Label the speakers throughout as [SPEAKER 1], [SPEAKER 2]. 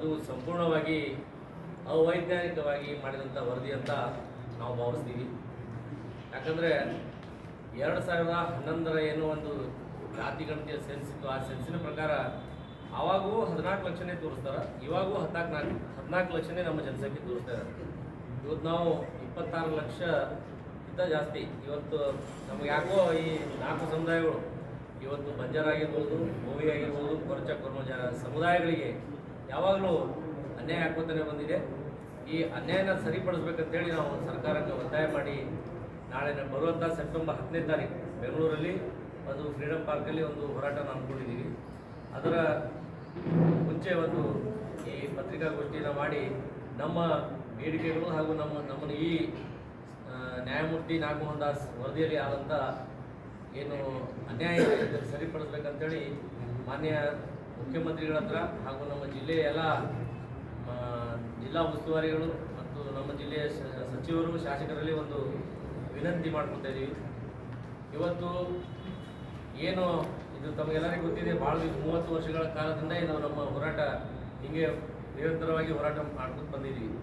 [SPEAKER 1] ಅದು ಸಂಪೂರ್ಣವಾಗಿ ಅವೈಜ್ಞಾನಿಕವಾಗಿ ಮಾಡಿದಂಥ ವರದಿ ಅಂತ ನಾವು ಭಾವಿಸ್ತೀವಿ. ಯಾಕಂದರೆ ಎರಡು ಸಾವಿರದ ಹನ್ನೊಂದರ ಏನು ಒಂದು ಜಾತಿ, ಗಣತಿಯ ಸೆನ್ಸ್ ಇತ್ತು ಆ ಸೆನ್ಸಿನ ಪ್ರಕಾರ ಆವಾಗೂ ಹದಿನಾಲ್ಕು ಲಕ್ಷನೇ ತೋರಿಸ್ತಾರೆ, ಇವಾಗೂ ಹದಿನಾಲ್ಕು ನಾಲ್ಕು ಹದಿನಾಲ್ಕು ಲಕ್ಷನೇ ನಮ್ಮ ಜನಸಂಖ್ಯೆ ತೋರಿಸ್ತಾ ಇದ್ದಾರೆ ಇವತ್ತು ನಾವು ಇಪ್ಪತ್ತಾರು ಲಕ್ಷ ಇಂತ ಜಾಸ್ತಿ. ಇವತ್ತು ನಮ್ಗೆ ಯಾಕೋ ಈ ನಾಲ್ಕು ಸಮುದಾಯಗಳು, ಇವತ್ತು ಬಂಜರಾಗಿರ್ಬೋದು ಮೂವಿ ಆಗಿರ್ಬೋದು ಕೊರಚ ಕೊರ್ಮಜ ಸಮುದಾಯಗಳಿಗೆ ಯಾವಾಗಲೂ ಅನ್ಯಾಯ ಹಾಕೋತಾನೆ ಬಂದಿದೆ. ಈ ಅನ್ಯಾಯನ ಸರಿಪಡಿಸ್ಬೇಕಂತೇಳಿ ನಾವು ಸರ್ಕಾರಕ್ಕೆ ಒತ್ತಾಯ ಮಾಡಿ ನಾಳೆ ಬರುವಂಥ ಸೆಪ್ಟೆಂಬರ್ ಹತ್ತನೇ ತಾರೀಕು ಬೆಂಗಳೂರಲ್ಲಿ ಒಂದು ಫ್ರೀಡಮ್ ಪಾರ್ಕಲ್ಲಿ ಒಂದು ಹೋರಾಟನ ಹಮ್ಮಿಕೊಂಡಿದ್ದೀವಿ. ಅದರ ಮುಂಚೆ ಒಂದು ಈ ಪತ್ರಿಕಾಗೋಷ್ಠಿಯನ್ನು ಮಾಡಿ ನಮ್ಮ ಬೇಡಿಕೆಗಳು ಹಾಗೂ ನಮ್ಮ ನಮ್ಮನ್ನು ಈ ನ್ಯಾಯಮೂರ್ತಿ ನಾಗಮೋಹನ್ ದಾಸ್ ವರದಿಯಲ್ಲಿ ಆದಂಥ ಏನು ಅನ್ಯಾಯ ಸರಿಪಡಿಸ್ಬೇಕಂತೇಳಿ ಮಾನ್ಯ ಮುಖ್ಯಮಂತ್ರಿಗಳ ಹತ್ರ ಹಾಗೂ ನಮ್ಮ ಜಿಲ್ಲೆಯ ಎಲ್ಲ ಜಿಲ್ಲಾ ಉಸ್ತುವಾರಿಗಳು ಮತ್ತು ನಮ್ಮ ಜಿಲ್ಲೆಯ ಸಚಿವರು, ಶಾಸಕರಲ್ಲಿ ಒಂದು ವಿನಂತಿ ಮಾಡ್ಕೊತಾ ಇದ್ದೀವಿ ಇವತ್ತು ಏನು, ಇದು ತಮಗೆಲ್ಲರಿಗೂ ಗೊತ್ತಿದೆ, ಭಾಳ ಮೂವತ್ತು ವರ್ಷಗಳ ಕಾಲದಿಂದ ಇದು ನಮ್ಮ ಹೋರಾಟ ಹಿಂಗೆ ನಿರಂತರವಾಗಿ ಹೋರಾಟ ಮಾಡ್ಕೊಂಡು ಬಂದಿದ್ದೀವಿ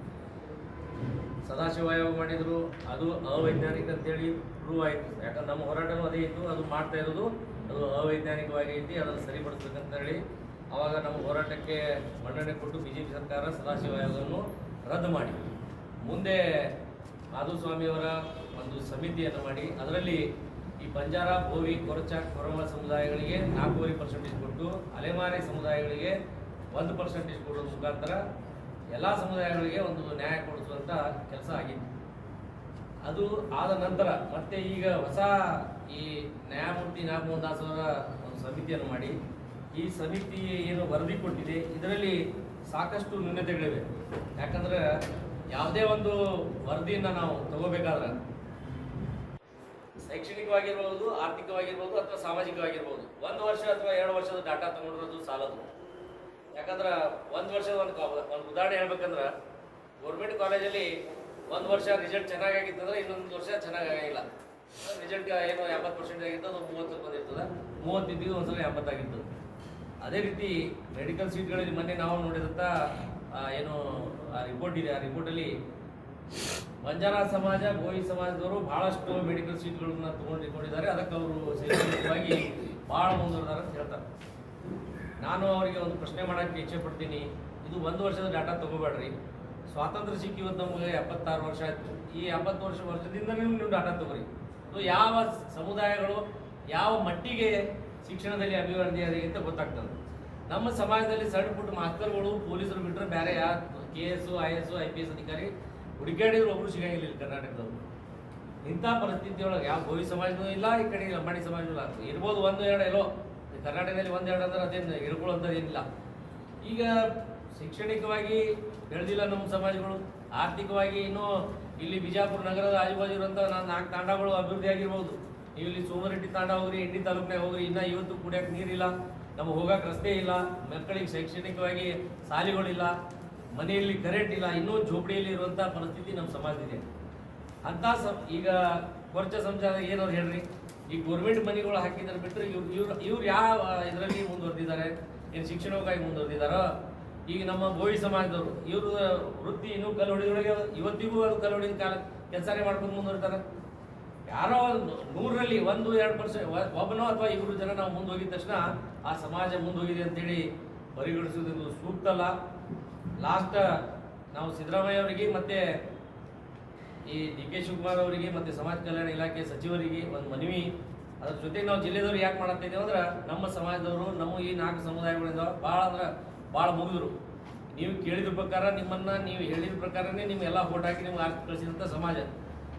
[SPEAKER 1] ಸದಾಶಿವ ಆಯೋಗ ಮಾಡಿದ್ರು, ಅದು ಅವೈಜ್ಞಾನಿಕ ಅಂತೇಳಿ ಪ್ರೂವ್ ಆಯಿತು. ಯಾಕಂದ್ರೆ ನಮ್ಮ ಹೋರಾಟನೂ ಅದೇ ಇತ್ತು, ಅದು ಮಾಡ್ತಾ ಇರೋದು, ಅದು ಅವೈಜ್ಞಾನಿಕವಾಗಿ ಐತಿ, ಅದನ್ನು ಸರಿಪಡಿಸ್ಬೇಕಂತ ಹೇಳಿ ಅವಾಗ ನಮ್ಮ ಹೋರಾಟಕ್ಕೆ ಮನ್ನಣೆ ಕೊಟ್ಟು ಬಿ ಜೆ ಪಿ ಸರ್ಕಾರ ಸದಾಶಿವ ಆಯೋಗವನ್ನು ರದ್ದು ಮಾಡಿ. ಮುಂದೆ ಮಾಧುಸ್ವಾಮಿಯವರ ಒಂದು ಸಮಿತಿಯನ್ನು ಮಾಡಿ. ಅದರಲ್ಲಿ ಈ ಬಂಜಾರ ಭೋವಿ ಕೊರಚಾ ಕೊರಮ ಸಮುದಾಯಗಳಿಗೆ ನಾಲ್ಕೂವರೆ ಪರ್ಸೆಂಟೇಜ್ ಕೊಟ್ಟು, ಅಲೆಮಾರಿ ಸಮುದಾಯಗಳಿಗೆ ಒಂದು ಪರ್ಸೆಂಟೇಜ್ ಕೊಡೋದ್ರ ಮುಖಾಂತರ ಎಲ್ಲ ಸಮುದಾಯಗಳಿಗೆ ಒಂದು ನ್ಯಾಯ ಕೊಡಿಸುವಂಥ ಕೆಲಸ ಆಗಿತ್ತು ಅದು ಆದ ನಂತರ ಮತ್ತೆ ಈಗ ಹೊಸ ಈ ನ್ಯಾಯಮೂರ್ತಿ ನಾಗಮೋಹನ್ ದಾಸ್ ಅವರ ಒಂದು ಸಮಿತಿಯನ್ನು ಮಾಡಿ. ಈ ಸಮಿತಿ ಏನು ವರದಿ ಕೊಟ್ಟಿದೆ, ಇದರಲ್ಲಿ ಸಾಕಷ್ಟು ನ್ಯೂನತೆಗಳಿವೆ. ಯಾಕಂದ್ರೆ ಯಾವುದೇ ಒಂದು ವರದಿಯನ್ನು ನಾವು ತಗೋಬೇಕಾದ್ರೆ ಶೈಕ್ಷಣಿಕವಾಗಿರ್ಬೋದು, ಆರ್ಥಿಕವಾಗಿರ್ಬೋದು ಅಥವಾ ಸಾಮಾಜಿಕವಾಗಿರ್ಬೋದು, ಒಂದು ವರ್ಷ ಅಥವಾ ಎರಡು ವರ್ಷದ ಡಾಟಾ ತಗೊಂಡಿರೋದು ಸಾಲದು. ಯಾಕಂದ್ರೆ ಒಂದು ವರ್ಷದ ಒಂದು ಒಂದು ಉದಾಹರಣೆ ಹೇಳ್ಬೇಕಂದ್ರೆ ಗೌರ್ಮೆಂಟ್ ಕಾಲೇಜಲ್ಲಿ ಒಂದು ವರ್ಷ ರಿಸಲ್ಟ್ ಚೆನ್ನಾಗಾಗಿತ್ತಂದ್ರೆ ಇನ್ನೊಂದು ವರ್ಷ ಚೆನ್ನಾಗಾಗಿಲ್ಲ. ರಿಸಲ್ಟ್ ಏನು ಎಂಬತ್ತು ಪರ್ಸೆಂಟ್ ಆಗಿತ್ತು ಅದು ಮೂವತ್ತು ಬಂದಿರ್ತದೆ. ಮೂವತ್ತಿದ್ದು ಒಂದ್ಸಲ ಎಂಬತ್ತಾಗಿತ್ತು ಅದೇ ರೀತಿ ಮೆಡಿಕಲ್ ಸೀಟ್ಗಳಲ್ಲಿ ಮೊನ್ನೆ ನಾವು ನೋಡಿದಂಥ ಏನು, ಆ ರಿಪೋರ್ಟ್ ಇದೆ. ಆ ರಿಪೋರ್ಟಲ್ಲಿ ಬಂಜಾರ ಸಮಾಜ, ಗೋವಿ ಸಮಾಜದವರು ಬಹಳಷ್ಟು ಮೆಡಿಕಲ್ ಸೀಟ್ಗಳನ್ನ ತಗೊಂಡಿಕೊಂಡಿದ್ದಾರೆ ಅದಕ್ಕೆ ಅವರು ಸೈದ್ಧಾಂತಿಕವಾಗಿ ಭಾಳ ಮುಂದುವರೆದಾರೆ ಅಂತ ಹೇಳ್ತಾರೆ. ನಾನು ಅವರಿಗೆ ಒಂದು ಪ್ರಶ್ನೆ ಮಾಡೋಕ್ಕೆ ಇಚ್ಛೆ ಪಡ್ತೀನಿ. ಇದು ಒಂದು ವರ್ಷದ ಡಾಟಾ ತಗೋಬೇಡ್ರಿ. ಸ್ವಾತಂತ್ರ್ಯ ಸಿಕ್ಕಿ ಇವತ್ತು ನಮಗೆ ಎಪ್ಪತ್ತಾರು ವರ್ಷ ಆಯ್ತು. ಈ ಎಪ್ಪತ್ತು ವರ್ಷ ವರ್ಷದಿಂದ ನೀವು ಡಾಟಾ ತಗೋರಿ. ಅದು ಯಾವ ಸಮುದಾಯಗಳು, ಯಾವ ಮಟ್ಟಿಗೆ ಶಿಕ್ಷಣದಲ್ಲಿ ಅಭಿವೃದ್ಧಿ ಅಂತ ಗೊತ್ತಾಗ್ತದೆ. ನಮ್ಮ ಸಮಾಜದಲ್ಲಿ ಸಣ್ಣ ಪುಟ್ಟ ಮಾಸ್ತರ್ಗಳು, ಪೊಲೀಸರು ಬಿಟ್ಟರೆ ಬೇರೆ ಯಾರು, K S I S I P S ಅಧಿಕಾರಿ ಹುಡುಕಾಡಿದ್ರು ಒಬ್ರು ಸಿಗಂಗಿಲ್ಲ ಕರ್ನಾಟಕದವರು. ಇಂಥ ಪರಿಸ್ಥಿತಿಯೊಳಗೆ ಯಾವ ಗೋವಿ ಸಮಾಜನೂ ಇಲ್ಲ, ಈ ಕಡೆ ಲಂಬಾಣಿ ಸಮಾಜನೂ ಇಲ್ಲ. ಇರ್ಬೋದು ಒಂದು ಎರಡು ಎಲ್ಲೋ ಕರ್ನಾಟಕದಲ್ಲಿ ಒಂದು ಎರಡು ಅಂದ್ರೆ ಅದೇನು ಹಿಡ್ಕೊಳ್ಳೋಂಥದ್ದು ಏನಿಲ್ಲ. ಈಗ ಶೈಕ್ಷಣಿಕವಾಗಿ ಬೆಳೆದಿಲ್ಲ ನಮ್ಮ ಸಮಾಜಗಳು. ಆರ್ಥಿಕವಾಗಿ ಇನ್ನೂ ಇಲ್ಲಿ ಬಿಜಾಪುರ ನಗರದ ಆಜುಬಾಜು ಇರುವಂಥ ನಾಲ್ಕು ತಾಂಡಗಳು ಅಭಿವೃದ್ಧಿ ಆಗಿರ್ಬೋದು. ನೀವು ಇಲ್ಲಿ ಸೋಮರೆಡ್ಡಿ ತಾಂಡ ಹೋಗ್ರಿ ಇಂಡಿ ತಾಲೂಕ್ನಾಗ ಹೋಗ್ರಿ, ಇನ್ನ ಇವತ್ತು ಕುಡಿಯೋಕೆ ನೀರಿಲ್ಲ, ನಮಗೆ ಹೋಗಕ್ಕೆ ರಸ್ತೆ ಇಲ್ಲ, ಮಕ್ಕಳಿಗೆ ಶೈಕ್ಷಣಿಕವಾಗಿ ಶಾಲೆಗಳಿಲ್ಲ ಮನೆಯಲ್ಲಿ ಕರೆಂಟ್ ಇಲ್ಲ, ಇನ್ನೂ ಜೋಪಡಿಯಲ್ಲಿ ಇರುವಂಥ ಪರಿಸ್ಥಿತಿ ನಮ್ಮ ಸಮಾಜದಿದೆ. ಅಂತ ಸ ಈಗ ಕೊರ್ಚ ಸಂಚಾರ ಏನವ್ರು ಹೇಳ್ರಿ? ಈ ಗೌರ್ಮೆಂಟ್ ಮನೆಗಳು ಹಾಕಿದ್ರೆ ಬಿಟ್ಟರೆ ಇವ್ರು ಇವ್ರು ಇವ್ರು ಯಾವ ಇದರಲ್ಲಿ ಮುಂದುವರೆದಿದ್ದಾರೆ ಏನು ಶಿಕ್ಷಣಕ್ಕಾಗಿ ಮುಂದುವರೆದಿದ್ದಾರೋ ಈಗ ನಮ್ಮ ಗೋವಿ ಸಮಾಜದವರು, ಇವರು ವೃತ್ತಿ ಇನ್ನೂ ಕಲ್ಲು ಹೊಡೆದೊಳಗೆ, ಇವತ್ತಿಗೂ ಅದು ಕಲ್ಲು ಹೊಡೆದ ಕಾಲ ಕೆಲಸನೇ ಮಾಡ್ಕೊಂಡು ಮುಂದುವರಿತಾರೆ. ಯಾರೋ ನೂರರಲ್ಲಿ ಒಂದು, ಎರಡು ಪರ್ಸೆಂಟ್ ಒಬ್ಬನೋ ಅಥವಾ ಇಬ್ಬರು ಜನ ನಾವು ಮುಂದೆ ಹೋಗಿದ ತಕ್ಷಣ ಆ ಸಮಾಜ ಮುಂದೆ ಹೋಗಿದೆ ಅಂತೇಳಿ ಪರಿಗಣಿಸೋದು ಸೂಕ್ತ ಅಲ್ಲ ಲಾಸ್ಟ್ ನಾವು ಸಿದ್ದರಾಮಯ್ಯ ಅವರಿಗೆ ಮತ್ತೆ ಈ ಡಿ ಕೆ ಶಿವಕುಮಾರ್ ಅವರಿಗೆ ಮತ್ತೆ ಸಮಾಜ ಕಲ್ಯಾಣ ಇಲಾಖೆ ಸಚಿವರಿಗೆ ಒಂದು ಮನವಿ. ಅದ್ರ ಜೊತೆಗೆ ನಾವು ಜಿಲ್ಲೆದವ್ರು ಯಾಕೆ ಮಾಡ್ತಾ ಇದ್ದೀವಿ ಅಂದ್ರೆ ನಮ್ಮ ಸಮಾಜದವರು, ನಮ್ಮ ಈ ನಾಲ್ಕು ಸಮುದಾಯಗಳಿಂದ ಭಾಳ ಅಂದ್ರೆ ಭಾಳ ಮುಗಿದ್ರು. ನೀವು ಕೇಳಿದ ಪ್ರಕಾರ ನಿಮ್ಮನ್ನ, ನೀವು ಹೇಳಿದ ಪ್ರಕಾರನೇ ನಿಮ್ಮೆಲ್ಲ ಓಟ್ ಹಾಕಿ ನಿಮ್ಗೆ ಆರ್ಸಿ ಕಳಿಸಿದಂಥ ಸಮಾಜ.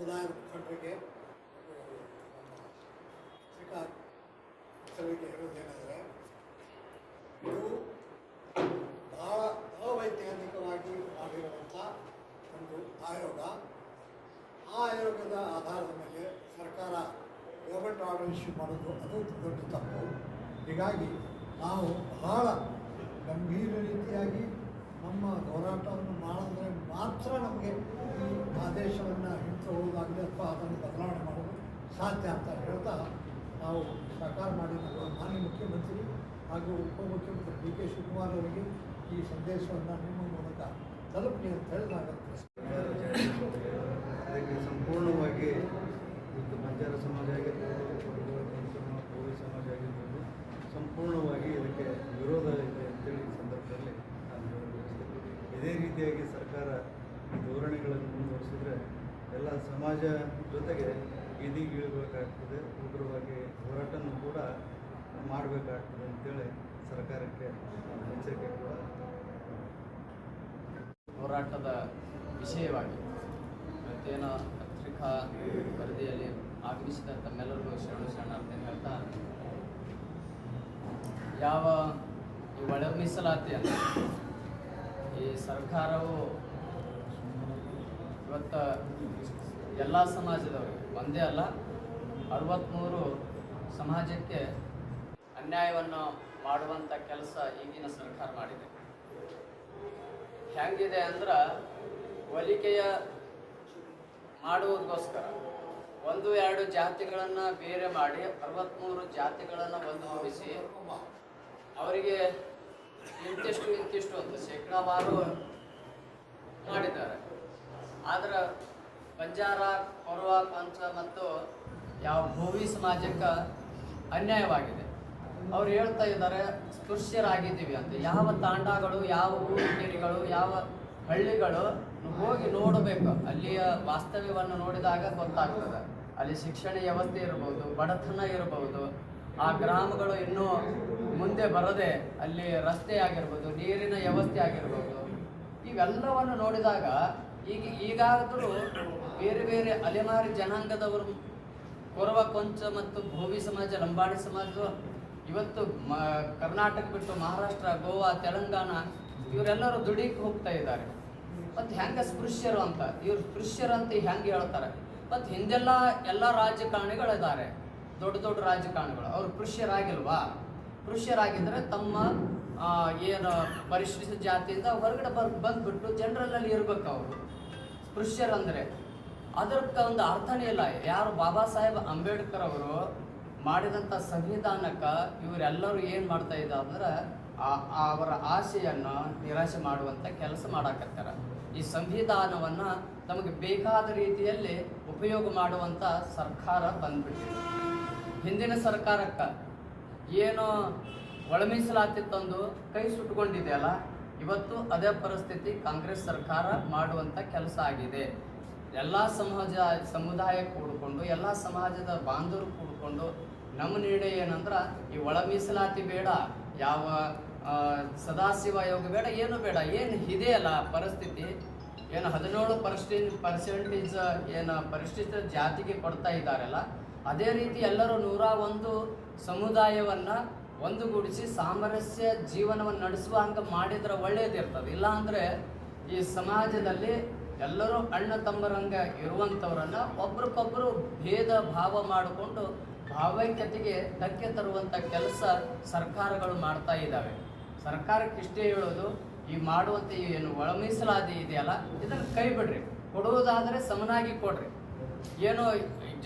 [SPEAKER 2] ಸಮುದಾಯದ ಮುಖಂಡರಿಗೆ ಸರ್ಕಾರ ಹೆಸರಿಗೆ ಹೇಳೋದೇನೆಂದರೆ ಇದು ಬಹಳ ಅವೈಜ್ಞಾನಿಕವಾಗಿ ಮಾಡಿರುವಂಥ ಒಂದು ಆಯೋಗ. ಆ ಆಯೋಗದ ಆಧಾರದ ಮೇಲೆ ಸರ್ಕಾರ ಗೌರ್ಮೆಂಟ್ ಆರ್ಡರ್ ಮಾಡೋದು, ಅದು ದೊಡ್ಡ ತಪ್ಪು. ಹೀಗಾಗಿ ನಾವು ಬಹಳ ಗಂಭೀರ ರೀತಿಯಾಗಿ ನಮ್ಮ ಹೋರಾಟವನ್ನು ಮಾಡಿದ್ರೆ ಮಾತ್ರ ನಮಗೆ ಈ ಆದೇಶವನ್ನು ಹೋಗೋದಾಗಲಿ ಅಥವಾ ಅದನ್ನು ಬದಲಾವಣೆ ಮಾಡೋದು ಸಾಧ್ಯ ಅಂತ ಹೇಳ್ತಾ ನಾವು ಸರ್ಕಾರ ಮಾಡಿದ ಮಾನ್ಯ ಮುಖ್ಯಮಂತ್ರಿ ಹಾಗೂ ಉಪಮುಖ್ಯಮಂತ್ರಿ ಡಿ ಕೆ ಶಿವಕುಮಾರ್ ಅವರಿಗೆ ಈ ಸಂದೇಶವನ್ನು ನಿಮ್ಮ ಮೂಲಕ ತಲುಪಿ ಅಂತ ಹೇಳಿದಾಗುತ್ತೆ
[SPEAKER 3] ಅದಕ್ಕೆ ಸಂಪೂರ್ಣವಾಗಿ ಇದು ಬಂಜಾರ ಸಮಾಜ ಆಗಿರ್ಬೋದು ಸಮಾಜ ಆಗಿರ್ಬೋದು, ಸಂಪೂರ್ಣವಾಗಿ ಇದಕ್ಕೆ ವಿರೋಧ ಇದೆ ಅಂತೇಳಿ ಈ ಸಂದರ್ಭದಲ್ಲಿ ನಾನು ಹೇಳಬಯಸ್ತೇನೆ ಇದೇ ರೀತಿಯಾಗಿ ಸರ್ಕಾರ ಧೋರಣೆಗಳನ್ನು ಮುಂದುವರಿಸಿದ್ರೆ ಎಲ್ಲ ಸಮಾಜ ಜೊತೆಗೆ ಎದಿಗೀಳಬೇಕಾಗ್ತದೆ ಉಗ್ರವಾಗಿ ಹೋರಾಟನೂ ಕೂಡ ಮಾಡಬೇಕಾಗ್ತದೆ ಅಂತೇಳಿ ಸರ್ಕಾರಕ್ಕೆ ಎಚ್ಚರಿಕೆ ಕೂಡ
[SPEAKER 4] ಹೋರಾಟದ ವಿಷಯವಾಗಿ ಮತ್ತೇನು ಪತ್ರಿಕಾ ವರದಿಯಲ್ಲಿ ಆಗಮಿಸಿದ ತಮ್ಮೆಲ್ಲರಿಗೂ ಶರಣು ಅಂತ ಹೇಳ್ತಾ ಯಾವ ಈ ಮೀಸಲಾತಿ ಮೀಸಲಾತಿಯನ್ನು ಈ ಸರ್ಕಾರವು, ಇವತ್ತು ಎಲ್ಲ ಸಮಾಜದವರಿಗೆ ಒಂದೇ ಅಲ್ಲ ಅರವತ್ತ್ಮೂರು ಸಮಾಜಕ್ಕೆ ಅನ್ಯಾಯವನ್ನು ಮಾಡುವಂಥ ಕೆಲಸ ಈಗಿನ ಸರ್ಕಾರ ಮಾಡಿದೆ. ಹೆಂಗಿದೆ ಅಂದ್ರೆ ಒಲಿಕೆಯ ಮಾಡುವುದಕ್ಕೋಸ್ಕರ ಒಂದು, ಎರಡು ಜಾತಿಗಳನ್ನು ಬೇರೆ ಮಾಡಿ ಅರವತ್ತ್ಮೂರು ಜಾತಿಗಳನ್ನು ಒಂದುಗೂಡಿಸಿ ಅವರಿಗೆ ಇಂತಿಷ್ಟು ಇಂತಿಷ್ಟು ಅಂತ ಶೇಕಡಾವಾರು ಮಾಡಿದ್ದಾರೆ. ಆದ್ರೆ ಬಂಜಾರ, ಕೊರವ, ಪಂಚ ಮತ್ತು ಯಾವ ಭೂವಿ ಸಮಾಜಕ್ಕೆ ಅನ್ಯಾಯವಾಗಿದೆ. ಅವ್ರು ಹೇಳ್ತಾ ಇದ್ದಾರೆ ಸ್ಪೃಶ್ಯರಾಗಿದ್ದೀವಿ ಅಂತ. ಯಾವ ತಾಂಡಗಳು, ಯಾವ ಊರುಗೇರಿಗಳು ಯಾವ ಹಳ್ಳಿಗಳು ಹೋಗಿ ನೋಡಬೇಕು. ಅಲ್ಲಿಯ ವಾಸ್ತವ್ಯವನ್ನು ನೋಡಿದಾಗ ಗೊತ್ತಾಗ್ತದೆ. ಅಲ್ಲಿ ಶಿಕ್ಷಣ ವ್ಯವಸ್ಥೆ ಇರಬಹುದು ಬಡತನ ಇರಬಹುದು ಆ ಗ್ರಾಮಗಳು ಇನ್ನೂ ಮುಂದೆ ಬರದೆ ಅಲ್ಲಿ ರಸ್ತೆ ಆಗಿರ್ಬೋದು, ನೀರಿನ ವ್ಯವಸ್ಥೆ ಆಗಿರ್ಬೋದು, ಇವೆಲ್ಲವನ್ನು ನೋಡಿದಾಗ ಈಗ ಈಗಾದರೂ ಬೇರೆ ಬೇರೆ ಅಲೆಮಾರಿ ಜನಾಂಗದವರು ಕೊರವ ಕೊಂಚ ಮತ್ತು ಭೋವಿ ಸಮಾಜ ಲಂಬಾಡಿ ಸಮಾಜ, ಇವತ್ತು ಮ, ಕರ್ನಾಟಕ ಬಿಟ್ಟು ಮಹಾರಾಷ್ಟ್ರ, ಗೋವಾ, ತೆಲಂಗಾಣ, ಇವರೆಲ್ಲರೂ ದುಡಿಕೆ ಹೋಗ್ತಾ ಇದ್ದಾರೆ. ಮತ್ತು ಹೆಂಗೆ ಸ್ಪೃಶ್ಯರು ಅಂತ, ಇವ್ರು ಸ್ಪೃಶ್ಯರು ಅಂತ ಹೆಂಗೆ ಹೇಳ್ತಾರೆ? ಮತ್ತು ಹಿಂದೆಲ್ಲ ಎಲ್ಲ ರಾಜಕಾರಣಿಗಳಿದ್ದಾರೆ. ದೊಡ್ಡ ದೊಡ್ಡ ರಾಜಕಾರಣಿಗಳು. ಅವರು ಕೃಷ್ಯರಾಗಿಲ್ವಾ? ಕೃಷ್ಯರಾಗಿದ್ದರೆ ತಮ್ಮ ಏನು ಪರಿಶಿಷ್ಟ ಜಾತಿಯಿಂದ ಹೊರಗಡೆ ಬರ್ ಬಂದ್ಬಿಟ್ಟು ಜನರಲ್ಲಲ್ಲಿ ಇರ್ಬೇಕು ಅವರು. ಕೃಷ್ಯರಂದರೆ. ಅದಕ್ಕೆ ಒಂದು ಅರ್ಥನೇ ಇಲ್ಲ. ಯಾರು ಬಾಬಾ ಸಾಹೇಬ್ ಅಂಬೇಡ್ಕರ್ ಅವರು ಮಾಡಿದಂಥ ಸಂವಿಧಾನಕ್ಕೆ ಇವರೆಲ್ಲರೂ ಏನು ಮಾಡ್ತಾ ಇದ್ದಾರೆ ಅಂದ್ರೆ ಅವರ ಆಸೆಯನ್ನು ನಿರಾಶೆ ಮಾಡುವಂಥ ಕೆಲಸ ಮಾಡಾಕತ್ತಾರ. ಈ ಸಂವಿಧಾನವನ್ನು ತಮಗೆ ಬೇಕಾದ ರೀತಿಯಲ್ಲಿ ಉಪಯೋಗ ಮಾಡುವಂಥ ಸರ್ಕಾರ ಬಂದ್ಬಿಟ್ಟಿದೆ. ಹಿಂದಿನ ಸರ್ಕಾರಕ್ಕೆ ಏನು ಒಳ ಮೀಸಲಾತಿ ತಂದು ಕೈ ಸುಟ್ಟುಕೊಂಡಿದೆಯಲ್ಲ ಇವತ್ತು ಅದೇ ಪರಿಸ್ಥಿತಿ ಕಾಂಗ್ರೆಸ್ ಸರ್ಕಾರ ಮಾಡುವಂಥ ಕೆಲಸ ಆಗಿದೆ. ಎಲ್ಲ ಸಮಾಜ, ಸಮುದಾಯ ಕೂಡಿಕೊಂಡು, ಎಲ್ಲ ಸಮಾಜದ ಬಾಂಧವರು ಕೂಡಿಕೊಂಡು ನಮ್ಮ ನಿರ್ಣಯ ಏನಂದ್ರೆ ಈ ಒಳ ಮೀಸಲಾತಿ ಬೇಡ, ಯಾವ ಸದಾಶಿವ ಆಯೋಗ ಬೇಡ, ಏನು ಬೇಡ, ಏನು ಇದೆಯಲ್ಲ ಪರಿಸ್ಥಿತಿ? ಏನು ಹದಿನೇಳು ಪರ್ಸೆಂಟ್, ಪರ್ಸೆಂಟೇಜ್, ಏನು ಪರಿಶಿಷ್ಟ ಜಾತಿಗೆ ಕೊಡ್ತಾ ಇದ್ದಾರಲ್ಲ? ಅದೇ ರೀತಿ ಎಲ್ಲರೂ ನೂರ ಒಂದು ಸಮುದಾಯವನ್ನ ಒಂದುಗೂಡಿಸಿ ಸಾಮರಸ್ಯ ಜೀವನವನ್ನು ನಡೆಸುವ ಹಂಗೆ ಮಾಡಿದ್ರೆ ಒಳ್ಳೇದಿರ್ತದೆ. ಇಲ್ಲ ಅಂದ್ರೆ ಈ ಸಮಾಜದಲ್ಲಿ ಎಲ್ಲರೂ ಅಣ್ಣ ತಮ್ಮರಂಗ ಇರುವಂಥವ್ರನ್ನ ಒಬ್ರಿಗೊಬ್ರು ಭೇದ ಭಾವ ಮಾಡಿಕೊಂಡು ಭಾವೈಕ್ಯತೆಗೆ ಧಕ್ಕೆ ತರುವಂಥ ಕೆಲಸ ಸರ್ಕಾರಗಳು ಮಾಡ್ತಾ ಇದ್ದಾವೆ. ಸರ್ಕಾರಕ್ಕೆ ಇಷ್ಟೇ ಹೇಳೋದು, ಈ ಮಾಡುವಂಥ ಏನು ಒಳ ಮೀಸಲಾತಿ ಇದೆಯಲ್ಲ, ಇದನ್ನು ಕೈ ಬಿಡ್ರಿ. ಕೊಡುವುದಾದರೆ ಸಮನಾಗಿ ಕೊಡ್ರಿ. ಏನೋ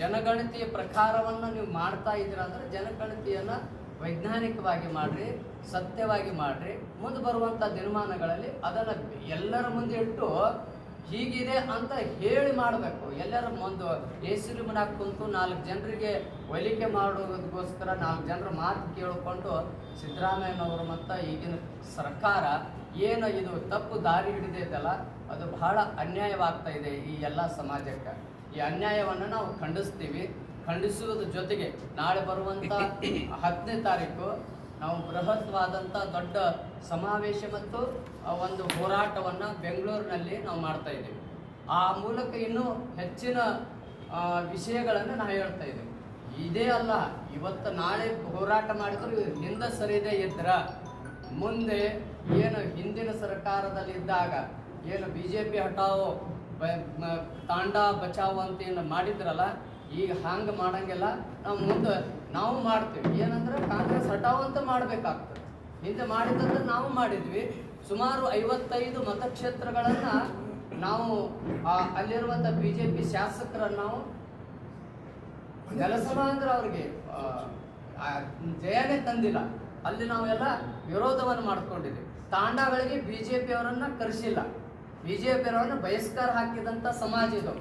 [SPEAKER 4] ಜನಗಣತಿಯ ಪ್ರಕಾರವನ್ನು ನೀವು ಮಾಡ್ತಾ ಇದ್ದೀರ ಜನಗಣತಿಯನ್ನು ವೈಜ್ಞಾನಿಕವಾಗಿ ಮಾಡ್ರಿ, ಸತ್ಯವಾಗಿ ಮಾಡ್ರಿ, ಮುಂದೆ ಬರುವಂಥ ದಿನಮಾನಗಳಲ್ಲಿ ಅದನ್ನು ಎಲ್ಲರ ಮುಂದೆ ಇಟ್ಟು ಹೀಗಿದೆ ಅಂತ ಹೇಳಿ ಮಾಡಬೇಕು. ಎಲ್ಲರ ಮುಂದೆ ಹೆಸರು ಮನಾಗ ಕುಂತು ನಾಲ್ಕು ಜನರಿಗೆ ಒಲಿಕೆ ಮಾಡೋದಕ್ಕೋಸ್ಕರ ನಾಲ್ಕು ಜನರ ಮಾತು ಕೇಳಿಕೊಂಡು ಸಿದ್ದರಾಮಯ್ಯನವರು ಮತ್ತು ಈಗಿನ ಸರ್ಕಾರ, ಏನು ಇದು ತಪ್ಪು ದಾರಿ ಹಿಡಿದೈತಲ್ಲ, ಅದು ಬಹಳ ಅನ್ಯಾಯವಾಗ್ತಾ ಇದೆ ಈ ಎಲ್ಲ ಸಮಾಜಕ್ಕೆ. ಈ ಅನ್ಯಾಯವನ್ನು ನಾವು ಖಂಡಿಸ್ತೀವಿ. ಖಂಡಿಸುವುದ್ರ ಜೊತೆಗೆ ನಾಳೆ ಬರುವಂಥ ಹತ್ತನೇ ತಾರೀಕು ನಾವು ಬೃಹತ್ವಾದಂಥ ದೊಡ್ಡ ಸಮಾವೇಶ ಮತ್ತು ಒಂದು ಹೋರಾಟವನ್ನು ಬೆಂಗಳೂರಿನಲ್ಲಿ ನಾವು ಮಾಡ್ತಾ ಇದ್ದೀವಿ. ಆ ಮೂಲಕ ಇನ್ನೂ ಹೆಚ್ಚಿನ ವಿಷಯಗಳನ್ನು ನಾವು ಹೇಳ್ತಾ ಇದ್ದೀವಿ ಇದೇ ಅಲ್ಲ ಇವತ್ತು ನಾಳೆ ಹೋರಾಟ ಮಾಡಿದ್ರು ಹಿಂದೆ ಸರಿದೇ ಇದ್ರ. ಮುಂದೆ ಏನು ಹಿಂದಿನ ಸರ್ಕಾರದಲ್ಲಿದ್ದಾಗ ಏನು ಬಿ ಜೆ ಪಿ ಮ- ತಾಂಡ ಬಚಾವ್ ಅಂತ ಏನು ಮಾಡಿದ್ರಲ್ಲ, ಈಗ ಹಂಗೆ ಮಾಡಂಗಿಲ್ಲ ನಾವು ಮುಂದೆ ನಾವು ಮಾಡ್ತೀವಿ. ಏನಂದ್ರೆ ಕಾಂಗ್ರೆಸ್ ಹಟಾವ್ ಅಂತ ಮಾಡಬೇಕಾಗ್ತದೆ. ಹಿಂದೆ ಮಾಡಿದ್ದಂದ್ರೆ ನಾವು ಮಾಡಿದ್ವಿ. ಸುಮಾರು ಐವತ್ತೈದು ಮತಕ್ಷೇತ್ರಗಳನ್ನ ನಾವು ಅಲ್ಲಿರುವಂಥ ಬಿ ಜೆ ಪಿ ಶಾಸಕರನ್ನು ನಾವು ಕೆಲಸ ಅಂದ್ರೆ ಅವ್ರಿಗೆ ಜಯನೇ ತಂದಿಲ್ಲ. ಅಲ್ಲಿ ನಾವೆಲ್ಲ ವಿರೋಧವನ್ನು ಮಾಡ್ಕೊಂಡಿದ್ವಿ. ತಾಂಡಗಳಿಗೆ ಬಿಜೆಪಿ ಅವರನ್ನ ಕರೆಸಿಲ್ಲ. ಬಿಜೆಪಿ ಅವರನ್ನ ಬಹಿಷ್ಕಾರ ಹಾಕಿದಂತ ಸಮಾಜ ಇದು.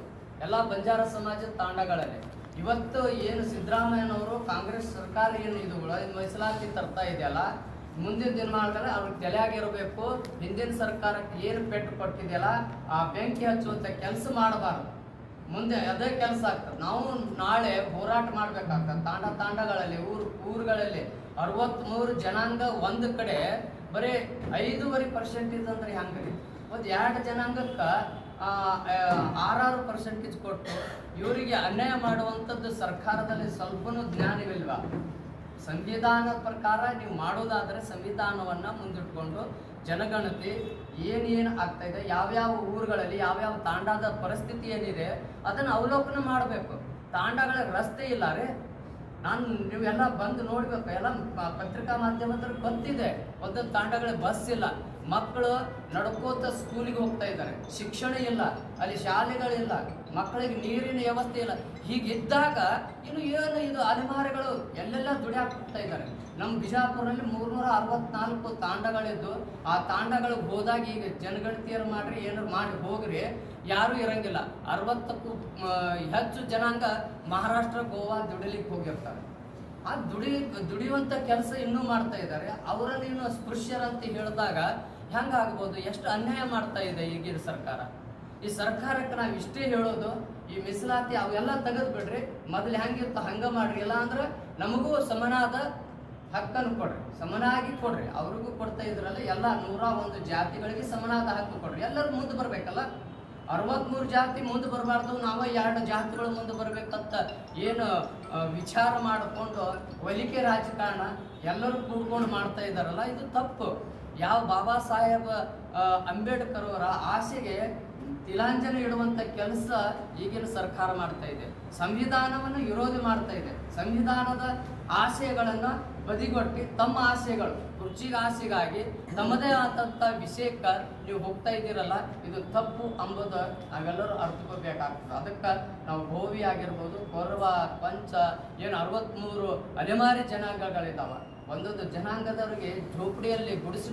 [SPEAKER 4] ಎಲ್ಲ ಬಂಜಾರ ಸಮಾಜದ ತಾಂಡಗಳಲ್ಲಿ. ಇವತ್ತು ಏನು ಸಿದ್ದರಾಮಯ್ಯನವರು ಕಾಂಗ್ರೆಸ್ ಸರ್ಕಾರ ಏನು ಇದು ಮೀಸಲಾತಿ ತರ್ತಾ ಇದೆಯಲ್ಲ, ಮುಂದಿನ ದಿನಮಾನಗಳಲ್ಲಿ ಅವ್ರಿಗೆ ತಲೆಯಾಗಿರಬೇಕು. ಹಿಂದಿನ ಸರ್ಕಾರಕ್ಕೆ ಏನು ಪೆಟ್ಟು ಕೊಟ್ಟಿದೆಯಲ್ಲ, ಆ ಬೆಂಕಿ ಹಚ್ಚುವಂತ ಕೆಲಸ ಮಾಡಬಾರ್ದು. ಮುಂದೆ ಅದೇ ಕೆಲಸ ಆಗ್ತದೆ. ನಾವು ನಾಳೆ ಹೋರಾಟ ಮಾಡ್ಬೇಕಾಗ್ತದೆ. ತಾಂಡ ತಾಂಡಗಳಲ್ಲಿ, ಊರು, ಊರುಗಳಲ್ಲಿ ಅರವತ್ತ್ಮೂರು ಜನಾಂಗ ಒಂದು ಕಡೆ, ಬರೀ ಐದೂವರೆ ಪರ್ಸೆಂಟೇಜ್ ಅಂದ್ರೆ ಹೆಂಗ್ರಿ ಒಂದು ಎರಡು ಜನಾಂಗಕ್ಕೆ ಆರಾರು ಪರ್ಸೆಂಟೇಜ್ ಕೊಟ್ಟು ಇವರಿಗೆ ಅನ್ಯಾಯ ಮಾಡುವಂಥದ್ದು ಸರ್ಕಾರದಲ್ಲಿ ಸ್ವಲ್ಪನೂ ಜ್ಞಾನವಿಲ್ವಾ ಸಂವಿಧಾನದ ಪ್ರಕಾರ ನೀವು ಮಾಡೋದಾದರೆ ಸಂವಿಧಾನವನ್ನ ಮುಂದಿಟ್ಕೊಂಡು ಜನಗಣತಿ ಏನೇನು ಆಗ್ತಾ ಇದೆ, ಯಾವ್ಯಾವ ಊರುಗಳಲ್ಲಿ ಯಾವ್ಯಾವ ತಾಂಡದ ಪರಿಸ್ಥಿತಿ ಏನಿದೆ ಅದನ್ನ ಅವಲೋಕನ ಮಾಡಬೇಕು. ತಾಂಡಗಳ ರಸ್ತೆ ಇಲ್ಲ ರೀ. ನಾನು ನೀವೆಲ್ಲ ಬಂದು ನೋಡಬೇಕು, ಎಲ್ಲ ಪತ್ರಿಕಾ ಮಾಧ್ಯಮದಲ್ಲಿ ಗೊತ್ತಿದೆ, ಒಂದೊಂದು ತಾಂಡಗಳಿಗೆ ಬಸ್ ಇಲ್ಲ. ಮಕ್ಕಳು ನಡ್ಕೋತ ಸ್ಕೂಲಿಗೆ ಹೋಗ್ತಾ ಇದ್ದಾರೆ. ಶಿಕ್ಷಣ ಇಲ್ಲ, ಅಲ್ಲಿ ಶಾಲೆಗಳಿಲ್ಲ, ಮಕ್ಕಳಿಗೆ ನೀರಿನ ವ್ಯವಸ್ಥೆ ಇಲ್ಲ. ಹೀಗಿದ್ದಾಗ ಇನ್ನು ಏನು ಇದು ಅಲೆಮಾರಿಗಳು ಎಲ್ಲೆಲ್ಲ ದುಡಿಯಾಕ ಹೋಗ್ತಾ ಇದ್ದಾರೆ. ನಮ್ಮ ಬಿಜಾಪುರಲ್ಲಿ ಮೂರ್ನೂರ ಅರವತ್ನಾಲ್ಕು ತಾಂಡಗಳಿದ್ದು, ಆ ತಾಂಡಗಳಿಗೆ ಹೋದಾಗ ಈಗ ಜನಗಣತಿಯರು ಮಾಡ್ರಿ ಏನಾರು ಮಾಡಿ ಹೋಗ್ರಿ, ಯಾರೂ ಇರಂಗಿಲ್ಲ. ಅರವತ್ತಕ್ಕೂ ಹೆಚ್ಚು ಜನಾಂಗ ಮಹಾರಾಷ್ಟ್ರ, ಗೋವಾ ದುಡಿಲಿಕ್ಕೆ ಹೋಗಿರ್ತಾರೆ. ಆ ದುಡಿ, ದುಡಿಯುವಂಥ ಕೆಲಸ ಇನ್ನೂ ಮಾಡ್ತಾ ಇದ್ದಾರೆ. ಅವರಲ್ಲಿ ಸ್ಪೃಶ್ಯರಂತ ಹೇಳಿದಾಗ ಹೆಂಗಾಗ್ಬೋದು? ಎಷ್ಟು ಅನ್ಯಾಯ ಮಾಡ್ತಾ ಇದೆ ಈಗಿನ ಸರ್ಕಾರ? ಈ ಸರ್ಕಾರಕ್ಕೆ ನಾವು ಇಷ್ಟೇ ಹೇಳೋದು, ಈ ಮೀಸಲಾತಿ ಅವೆಲ್ಲ ತೆಗೆದು ಬಿಡ್ರಿ, ಮೊದಲು ಹೆಂಗಿತ್ತು ಹಂಗ ಮಾಡ್ರಿ, ಇಲ್ಲ ಅಂದ್ರೆ ನಮಗೂ ಸಮನಾದ ಹಕ್ಕನ್ನು ಕೊಡ್ರಿ, ಸಮನಾಗಿ ಕೊಡ್ರಿ. ಅವ್ರಿಗೂ ಕೊಡ್ತಾ ಇದ್ರಲ್ಲ ಎಲ್ಲ ನೂರ ಒಂದು ಜಾತಿಗಳಿಗೆ ಸಮನಾದ ಹಕ್ಕು ಕೊಡ್ರಿ. ಎಲ್ಲರೂ ಮುಂದೆ ಬರ್ಬೇಕಲ್ಲ? ಅರವತ್ಮೂರು ಜಾತಿ ಮುಂದೆ ಬರಬಾರ್ದು, ನಾವ ಎರಡು ಜಾತಿಗಳು ಮುಂದೆ ಬರ್ಬೇಕಂತ ಏನು ವಿಚಾರ ಮಾಡಿಕೊಂಡು ಒಲಿಕೆ ರಾಜಕಾರಣ ಎಲ್ಲರೂ ಕೂಡ್ಕೊಂಡು ಮಾಡ್ತಾ ಇದ್ದಾರಲ್ಲ, ಇದು ತಪ್ಪು. ಯಾವ ಬಾಬಾ ಸಾಹೇಬ್ ಅಂಬೇಡ್ಕರ್ ಅವರ ಆಸೆಗೆ ತಿಲಾಂಜಲಿ ಇಡುವಂಥ ಕೆಲಸ ಈಗಿನ ಸರ್ಕಾರ ಮಾಡ್ತಾ ಇದೆ. ಸಂವಿಧಾನವನ್ನು ವಿರೋಧಿ ಮಾಡ್ತಾ ಇದೆ. ಸಂವಿಧಾನದ ಆಶಯಗಳನ್ನ ಬದಿಗೊಟ್ಟಿ ತಮ್ಮ ಆಸೆಗಳು ಕುರ್ಚಿಗೆ ಆಸೆಗಾಗಿ ತಮ್ಮದೇ ಆದಂತ ವಿಷಯಕ್ಕೆ ನೀವು ಹೋಗ್ತಾ ಇದ್ದೀರಲ್ಲ, ಇದು ತಪ್ಪು ಅಂಬುದು ನಾವೆಲ್ಲರೂ ಅರ್ಥಕೋಬೇಕಾಗ್ತದೆ ಅದಕ್ಕೆ ನಾವು ಗೋವಿ ಆಗಿರ್ಬೋದು, ಕೊರವ, ಪಂಚ, ಏನು ಅರವತ್ಮೂರು ಅಲೆಮಾರಿ ಜನಾಂಗಗಳಿದಾವ. ಒಂದೊಂದು ಜನಾಂಗದವರಿಗೆ ಝೋಪಡಿಯಲ್ಲಿ ಗುಡಿಸಿ